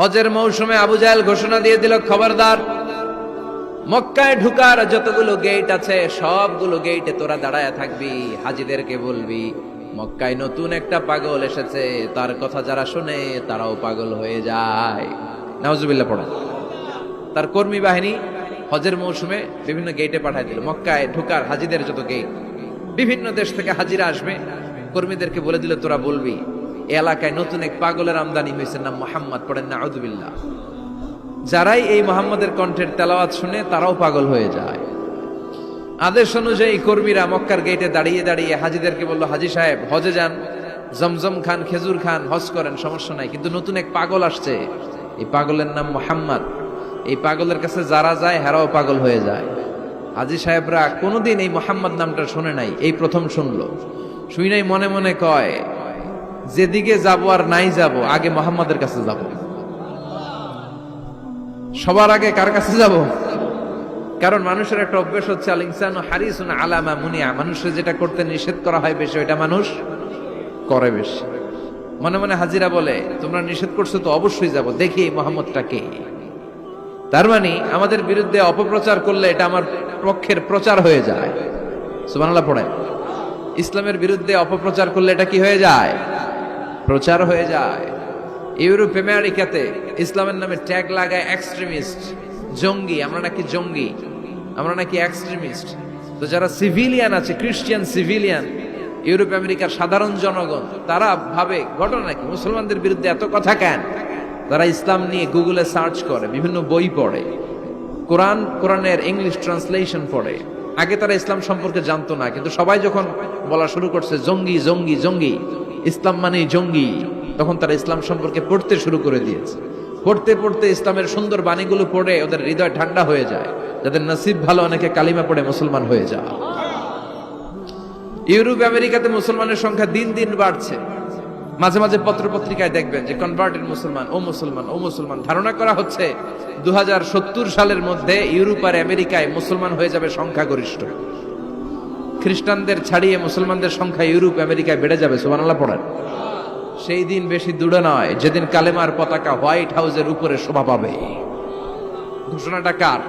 হজের মৌসুমে আবু জাহেল ঘোষণা দিয়ে দিল, খবরদার, মক্কায় ঢুকার যতগুলো গেট আছে, সবগুলো গেটে তোরা দাঁড়ায় থাকবি, হাজিদেরকে বলবি, মক্কায় নতুন একটা পাগল এসেছে, তার কথা যারা শুনে তারাও পাগল হয়ে যায়। পড়া। তার কর্মী বাহিনী হজের মৌসুমে বিভিন্ন গেটে পাঠায় দিল, মক্কায় ঢুকার হাজিদের যত গেট বিভিন্ন দেশ থেকে হাজিরা আসবে, কর্মীদেরকে বলে দিল, তোরা বলবি এলাকায় নতুন এক পাগলের আমদানি হয়েছে, নাম মোহাম্মদ, পড়েন না আউদুবিল্লাহ যারাই এই মোহাম্মদের কণ্ঠের তেলাওয়াত শুনে, তারাও পাগল হয়ে যায়। আদেশ অনুযায়ী কর্মীরা মক্কার গেটে দাঁড়িয়ে দাঁড়িয়ে হাজিদেরকে বলল, হাজি সাহেব, হজে যান। জমজম খান, খেজুর খান, হজ করেন, সমস্যা নাই। কিন্তু নতুন এক পাগল আসছে। এই পাগলের নাম মোহাম্মদ। এই পাগলের কাছে যারা যায়, হেরাও পাগল হয়ে যায়। হাজি সাহেবরা কোনোদিন এই মোহাম্মদ নামটা শুনে নাই। এই প্রথম শুনলো। শুই নাই, মনে মনে কয় যেদিকে যাব আর নাই যাব, আগে মোহাম্মদের কাছে যাব। সবার আগে কার কাছে যাব? কারণ মানুষের একটা অভ্যেস হচ্ছে, আল ইনসান হারিসুন আলামা মুনিয়া। মানুষের যেটা করতে নিষেধ করা হয় বেশি, ওইটা মানুষ করে বেশি। মনে মনে হাজিরা বলে, তোমরা নিষেধ করছ তো অবশ্যই যাব, দেখি এই মোহাম্মদটা কে? তার মানে আমাদের বিরুদ্ধে অপপ্রচার করলে এটা আমার পক্ষের প্রচার হয়ে যায়। সুবহানাল্লাহ পড়ে। ইসলামের বিরুদ্ধে অপপ্রচার করলে এটা কি হয়ে যায়? প্রচার হয়ে যায়। ইউরোপ, আমেরিকাতে ইসলামের নামে ট্যাগ লাগায় এক্সট্রিমিস্ট জঙ্গি। আমরা নাকি জঙ্গি। আমরা নাকি এক্সট্রিমিস্ট তো যারা সিভিলিয়ান আছে খ্রিস্টিয়ান সিভিলিয়ান ইউরোপ, আমেরিকার সাধারণ জনগণ, তারা ভাবে, ঘটনা নাকি মুসলমানদের বিরুদ্ধে এত কথা কেন? তারা ইসলাম নিয়ে গুগলে সার্চ করে, বিভিন্ন বই পড়ে। কোরআন, কোরআনের ইংলিশ ট্রান্সলেশন পড়ে। আগে তারা ইসলাম সম্পর্কে জানতো না, কিন্তু সবাই যখন বলা শুরু করছে, জঙ্গি জঙ্গি জঙ্গি ইসলাম মানেই জঙ্গি। তখন তারা ইসলাম সম্পর্কে পড়তে শুরু করে দিয়েছে। পড়তে পড়তে ইসলামের সুন্দর বাণীগুলো পড়ে ওদের হৃদয় ঠান্ডা হয়ে যায়। যাদের নসিব ভালো, অনেকে কালিমা পড়ে মুসলমান হয়ে যায়। ইউরোপ, আমেরিকাতে মুসলমানের সংখ্যা দিন দিন বাড়ছে। মাঝে মাঝে পত্র পত্রিকায় দেখবেন যে কনভার্টেড মুসলমান, ও মুসলমান ও মুসলমান। ধারণা করা হচ্ছে দু হাজার সত্তর সালের মধ্যে ইউরোপ আর আমেরিকায় মুসলমান হয়ে যাবে সংখ্যাগরিষ্ঠ। খ্রিস্টানদের ছাড়িয়ে মুসলমানদের সংখ্যা ইউরোপ, আমেরিকায় বেড়ে যাবে, সুবহানাল্লাহ পড়েন। সেই দিন বেশি দূরে নয়, যেদিন কালেমার পতাকা হোয়াইট হাউসের উপরে শোভা পাবে। ঘোষণাটা কার?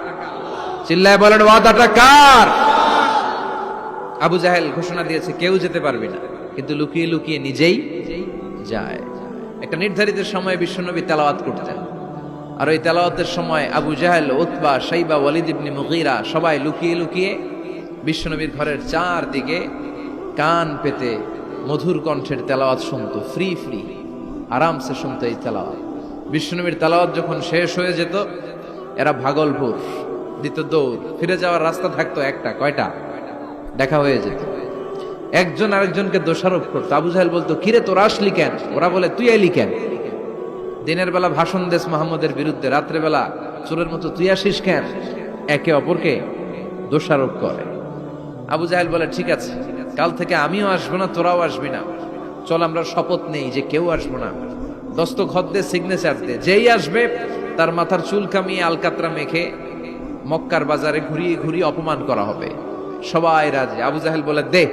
চিল্লায় বলেন, ওয়াদাটা কার? আবু জাহেল ঘোষণা দিয়েছে, কেউ যেতে পারবে না। কিন্তু লুকিয়ে লুকিয়ে নিজেই যায়। একটা নির্ধারিত সময়ে বিশ্বনবী তেলাওয়াত করতেন। আর ওই তেলাওয়াতের সময় আবু জাহেল, উতবা সাইবা ওয়ালিদ ইবনে মুগীরা সবাই লুকিয়ে লুকিয়ে বিশ্বনবীর ঘরের চারদিকে কান পেতে মধুর কণ্ঠের তেলাওয়াত শুনতো, ফ্রি ফ্রি, আরামসে শুনতো এই তেলাওয়াত। বিশ্বনবীর তেলাওয়াত যখন শেষ হয়ে যেত, এরা ভাগলপুর দিত দৌড়, ফিরে যাওয়ার রাস্তা থাকতো একটা, কয়টা? দেখা হয়ে যেত। একজন আরেকজনকে দোষারোপ করতো। আবু জাহেল বলতো, কিরে, তোরা আসলি কেন? ওরা বলে, তুই এলি কেন? দিনের বেলা ভাষণ দেশ মোহাম্মদের বিরুদ্ধে, রাত্রেবেলা চোরের মতো, তুই আসিস কেন? একে অপরকে দোষারোপ করে। আবু জাহেল বলে, ঠিক আছে, কাল থেকে আমিও আসব না, তোরাও আসবি না। চল, আমরা শপথ নেই যে কেউ আসব না। দস্তখত দে সিগনেচার দে। যেই আসবে, তার মাথার চুল কামিয়ে আলকাতরা মেখে মক্কার বাজারে ঘুরিয়ে ঘুরিয়ে অপমান করা হবে। সবাই রাজি। আবু জাহেল বলে, দে,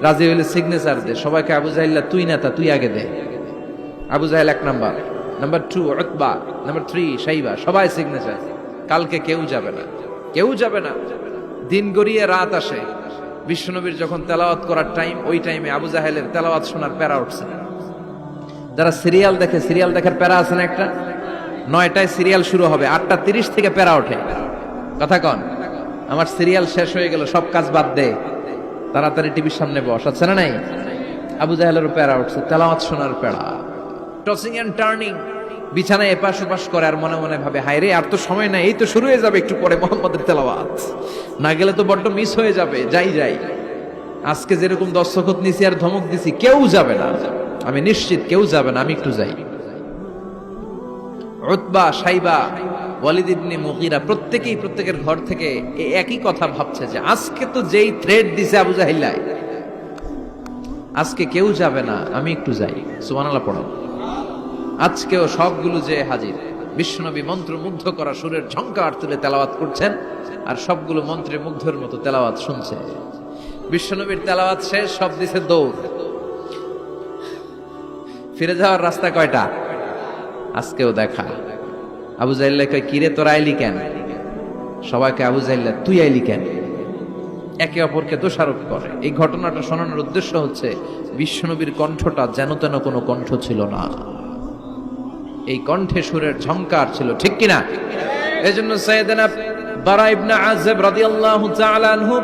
রাজি হইলে সিগনেচার দে। সবাইকে আবু জাহিল্লা তুই না তা, তুই আগে দে। আবু জাহেল এক নাম্বার। নাম্বার টু অতবা নাম্বার থ্রি সাইবা। সবাই সিগনেচার কালকে কেউ যাবে না। কেউ যাবে না। দিন গড়িয়ে রাত আসে। বিশ্বনবীর যখন তেলাওয়াত করার টাইম, ওই টাইমে আবু জাহেলের তেলাওয়াত শোনার প্যারা উঠছে। যারা সিরিয়াল দেখে, সিরিয়াল দেখার প্যারা আছে না একটা? নয়টায় সিরিয়াল শুরু হবে, আটটা তিরিশ থেকে প্যারা ওঠে। কথা কন, আমার সিরিয়াল শেষ হয়ে গেল, সব কাজ বাদ দে। তাড়াতাড়ি টিভির সামনে বস, আছে না নাই? আবু জাহেলের প্যারা উঠছে, তেলাওয়াত শোনার প্যারা। টসিং অ্যান্ড টার্নিং বিছানায় এপাশ ওপাশ করে আর মনে মনে ভাবে হায় রে আর তো সময় নাই, এই তো শুরু হয়ে যাবে একটু পরে মোহাম্মদের তেলাওয়াত। না গেলে তো বড্ড মিস হয়ে যাবে, যাই যাই। আজকে যেরকম দর্শকত নিছি আর ধমক দিছি, কেউ যাবে না। আমি নিশ্চিত কেউ যাবে না, আমি একটু যাই। উতবা, সাইবা, ওয়ালিদ ইবনে প্রত্যেকেই প্রত্যেকের ঘর থেকে একই কথা ভাবছে যে, আজকে তো যেই থ্রেড দিছে আবু জাহিল্লায় আজকে কেউ যাবে না, আমি একটু যাই। সুবহানাল্লাহ, পড়ো। আজকেও সবগুলো যে হাজির, বিশ্বনবী মন্ত্র মুগ্ধ করা সুরের ঝঙ্কার তুলে তেলাওয়াত করছেন, আর সবগুলো মন্ত্রে মুগ্ধের মতো তেলাওয়াত শুনছে। বিশ্বনবীর তেলাওয়াত শেষ, সব দিছে দৌড়। ফিরে যাওয়ার রাস্তা কয়টা? আজকেও দেখা। আবু জাইল্লা কয়, কিরে, তোর আইলি কেন? সবাইকে আবু জাইল্লা তুই আইলি কেন? একে অপরকে দোষারোপ করে। এই ঘটনাটা শোনানোর উদ্দেশ্য হচ্ছে, বিশ্বনবীর কণ্ঠটা যেন তেন কোনো কণ্ঠ ছিল না। এই কণ্ঠে সুরের ঝংকার ছিল, ঠিক কিনা? এই জন্য সৈয়দনা বারা ইবনে আযব রাদিয়াল্লাহু তাআলা আনহু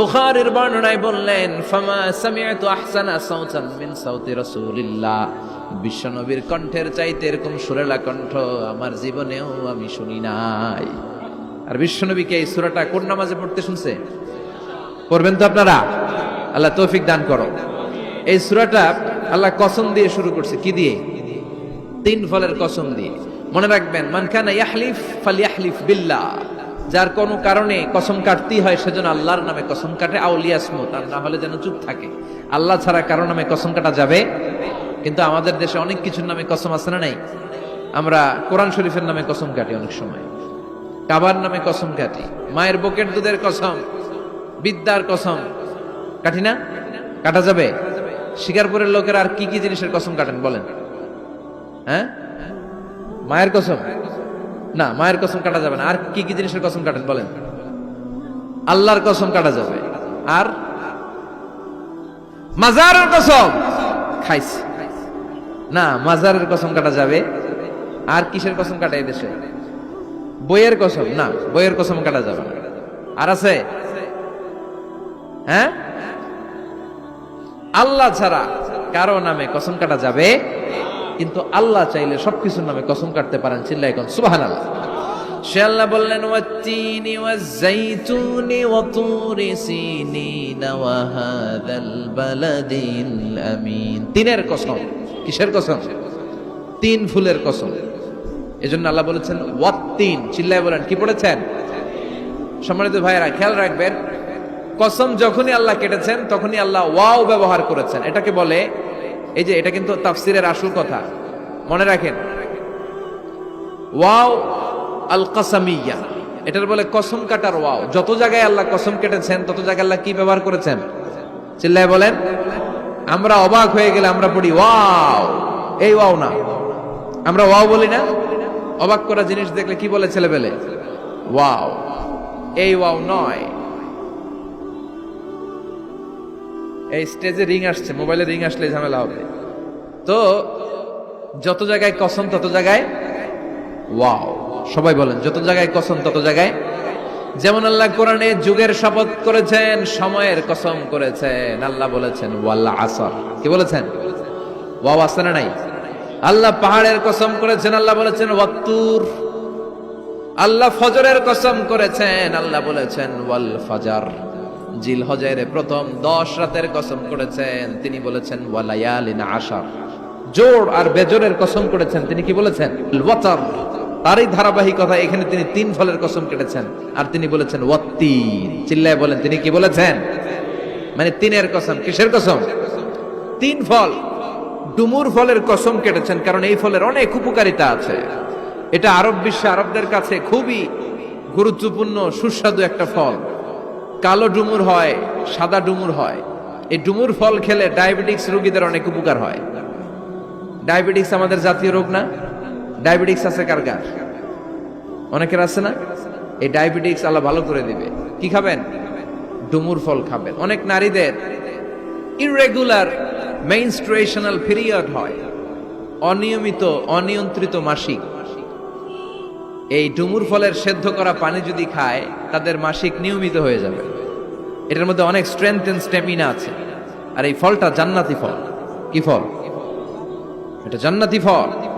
বুখারীর বর্ণনায় বললেন, ফামা সামি'তু আহসানা সাউতান মিন সাউতি রাসূলিল্লাহ। বিশ্বনবীর কণ্ঠের চাইতে এরকম সুরেলা কণ্ঠ আমার জীবনেও আমি শুনি নাই। আর বিশ্বনবীকে এই সূরাটা কোন নামাজে পড়তে শুনছে? পড়বেন তো আপনারা? আল্লাহ তৌফিক দান করো। এই সূরাটা আল্লাহ কসম দিয়ে শুরু করছে, কি দিয়ে? তিন ফলের কসম দিয়ে। মনে রাখবেন মানখানা ইয়াহলিফ ফালিয়াহলিফ বিল্লাহ। যার কোনো কারণে কসম কাটতেই হয়, সেজন্য আল্লাহর নামে কসম কাটে আউলিয়া স্মুত আর না হলে যেন চুপ থাকে। আল্লাহ ছাড়া কারও নামে কসম কাটা যাবে? কিন্তু আমাদের দেশে অনেক কিছুর নামে কসম আছে না নাই? আমরা কোরআন শরীফের নামে কসম কাটি অনেক সময়। কাবার নামে কসম কাটি। মায়ের বুকের দুধের কসম। বিদ্যার কসম। কাটি না? কাটা যাবে? শিকারপুরের লোকের আর কি কি জিনিসের কসম কাটেন বলেন। হ্যাঁ? মায়ের কসম? না, মায়ের কসম কাটা যাবে না। আর কি কি জিনিসের কসম কাটেন বলেন? আল্লাহর কসম কাটা যাবে। আর? মাজারের কসম? খাইছি। না, মাজারের কসম কাটা যাবে। আর কিসের কসম কাটা দেশে? বইয়ের কসম? না, বইয়ের কসম কাটা যাবে না। আর আছে? হ্যাঁ? আল্লাহ ছাড়া কারও নামে কসম কাটা যাবে কিন্তু আল্লাহ চাইলে সবকিছুর নামে কসম কাটতে পারেন চিল্লাই কন সুবাহান আল্লাহ সে আল্লাহ বললেন, ওয়াত্তিনি ওয়াজ্জাইতুনি ওয়াতুরি সিনিন ওয়া হাদাল বালাদিল আমিন। তিনের কসম। কিসের কসম? তিন ফুলের কসম। এজন্য আল্লাহ বলেছেন, ওয়াত্তিন। চিল্লায় বলেন, কি পড়েছেন? সম্মানিত ভাইয়েরা, খেয়াল রাখবেন, কসম যখনই আল্লাহ কেটেছেন, তখনই আল্লাহ ওয়াও ব্যবহার করেছেন। এটাকে বলে এই যে, এটা কিন্তু তাফসিরের আসল কথা। মনে রাখেন। ওয়াও আল কাসামিয়া এটার বলে কসম কাটার ওয়াও। যত জায়গায় আল্লাহ কসম কেটেছেন, তত জায়গায় আল্লাহ কি ব্যবহার করেছেন? চিল্লায় বলেন, আমরা অবাক হয়ে গেলে আমরা পড়ি, ওয়াও! এই ওয়াও না। আমরা ওয়াও বলি না। অবাক করা জিনিস দেখলে কি বলে ছেলেবেলে? ওয়াও! এই ওয়াও নয়। এই স্টেজে রিং আসছে, মোবাইলে রিং আসলে ঝামেলা হবে। তো, যত জায়গায় কসম, তত জায়গায় ওয়াও। সবাই বলেন, যত জায়গায় কসম, তত জায়গায়। যেমন আল্লাহ কোরআনে যুগের শপথ করেছেন, সময়ের কসম করেছেন। আল্লাহ বলেছেন ওয়াল্লা আসর। কি বলেছেন? ওয়াও আসে না নাই? আল্লাহ পাহাড়ের কসম করেছেন, আল্লাহ বলেছেন, ওয়াত্তুর। আল্লাহ ফজরের কসম করেছেন, আল্লাহ বলেছেন, ওয়াল ফাজার। জিল হজের প্রথম দশ রাতের কসম করেছেন। তিনি বলেছেন ওয়ালায়ালিন আশার। জোর আর বেজোরের কসম করেছেন। তিনি কি বলেছেন? তারই ধারাবাহিকতা এখানে তিনি তিন ফলের কসম কেটেছেন। আর তিনি বলেছেন চিল্লায় বলেন, তিনি কি বলেছেন? মানে তিনের কসম। কিসের কসম? তিন ফল। ডুমুর ফলের কসম কেটেছেন, কারণ এই ফলের অনেক উপকারিতা আছে। এটা আরব বিশ্বে আরবদের কাছে খুবই গুরুত্বপূর্ণ, সুস্বাদু একটা ফল। কালো ডুমুর হয়, সাদা ডুমুর হয়। এই ডুমুর ফল খেলে ডায়াবেটিক্স রোগীদের অনেক উপকার হয়। ডায়াবেটিক্স আমাদের জাতীয় রোগ না? ডায়াবেটিক্স আছে কার কার? অনেকের আছে না? এই ডায়াবেটিক্স আল্লাহ ভালো করে দিবে। কি খাবেন? ডুমুর ফল খাবেন। অনেক নারীদের ইরেগুলার মেইনস্ট্রুয়েশনাল পিরিয়ড হয়। অনিয়মিত, অনিয়ন্ত্রিত মাসিক। এই ডুমুর ফলের সেদ্ধ করা পানি যদি খায়, তাদের মাসিক নিয়মিত হয়ে যাবে। এটার মধ্যে অনেক স্ট্রেংথ এন্ড স্ট্যামিনা আছে। আর এই ফলটা জান্নাতি ফল। কি ফল? এটা জান্নাতি ফল।